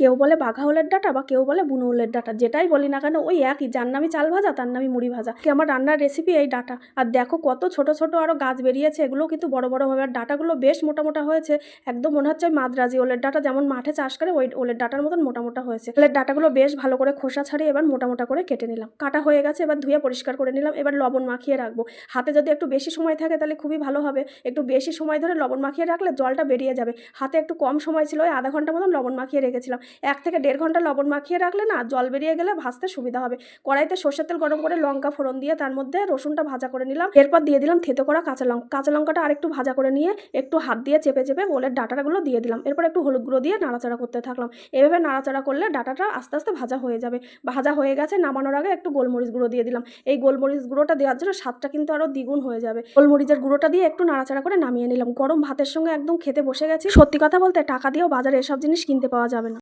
কেউ বলে বাঘা ওলের ডাঁটা বা কেউ বলে বুনো ওলের ডাঁটা, যেটাই বলি না কেন ওই একই, যার নামই চাল ভাজা, তার নামই মুড়ি ভাজা। কি আমার রান্নার রেসিপি এই ডাঁটা? আর দেখো কত ছোট ছোট আরও গাছ বেরিয়েছে এগুলো কিন্তু বড় বড় হবে আর ডাঁটাগুলো বেশ মোটা মোটা হয়েছে, একদম মনে হচ্ছে ওই মাদ্রাজি ওলের ডাঁটা যেমন মাঠে চাষ করে, ওই ওলের ডাঁটার মতন মোটা মোটা হয়েছে। ওলের ডাঁটাগুলো বেশ ভালো করে খোসা ছাড়িয়ে এবার মোটা মোটা করে কেটে নিলাম। কাটা হয়ে গেছে, এবার ধুয়ে পরিষ্কার করে নিলাম, এবার লবণ মাখিয়ে রাখব। হাতে যদি একটু বেশি সময় থাকে তাহলে খুবই ভালো হবে। একটু বেশি সময় ধরে লবণ মাখিয়ে রাখলে জলটা বেরিয়ে যাবে। হাতে একটু কম সময় ছিল, ওই আধা ঘণ্টা মতন লবণ মাখিয়ে রেখেছিলাম। এক থেকে দেড় ঘণ্টা লবণ মাখিয়ে রাখলে না জল বেরিয়ে গেলে ভাজতে সুবিধা হবে। কড়াইতে সর্ষের তেল গরম করে লঙ্কা ফোড়ন দিয়ে তার মধ্যে রসুনটা ভাজা করে নিলাম। এরপর দিয়ে দিলাম থেতো করা কাঁচা লঙ্কা। কাঁচা লঙ্কাটা আরেকটু ভাজা করে নিয়ে একটু হাত দিয়ে চেপে চেপে ওলের ডাটাগুলো দিয়ে দিলাম। এরপর একটু হলুদ গুঁড়ো দিয়ে নাড়াচাড়া করতে থাকলাম। এভাবে নাড়াচাড়া করলে ডাটাটা আস্তে আস্তে ভাজা হয়ে যাবে। ভাজা হয়ে গেছে নামানোর আগে একটু গোলমরিচ গুঁড়ো দিয়ে দিলাম। এই গোলমরিচ গুঁড়োটা দেওয়ার জন্য স্বাদটা কিন্তু আরও দ্বিগুণ হয়ে যাবে। গোলমরিচের গুঁড়োটা দিয়ে একটু নাড়াচাড়া করে নামিয়ে নিলাম। গরম ভাতের সঙ্গে একদম খেতে বসে গেছি। সত্যি কথা বলতে টাকা দিয়েও বাজারে এসব জিনিস কিনতে পাওয়া যাবে না।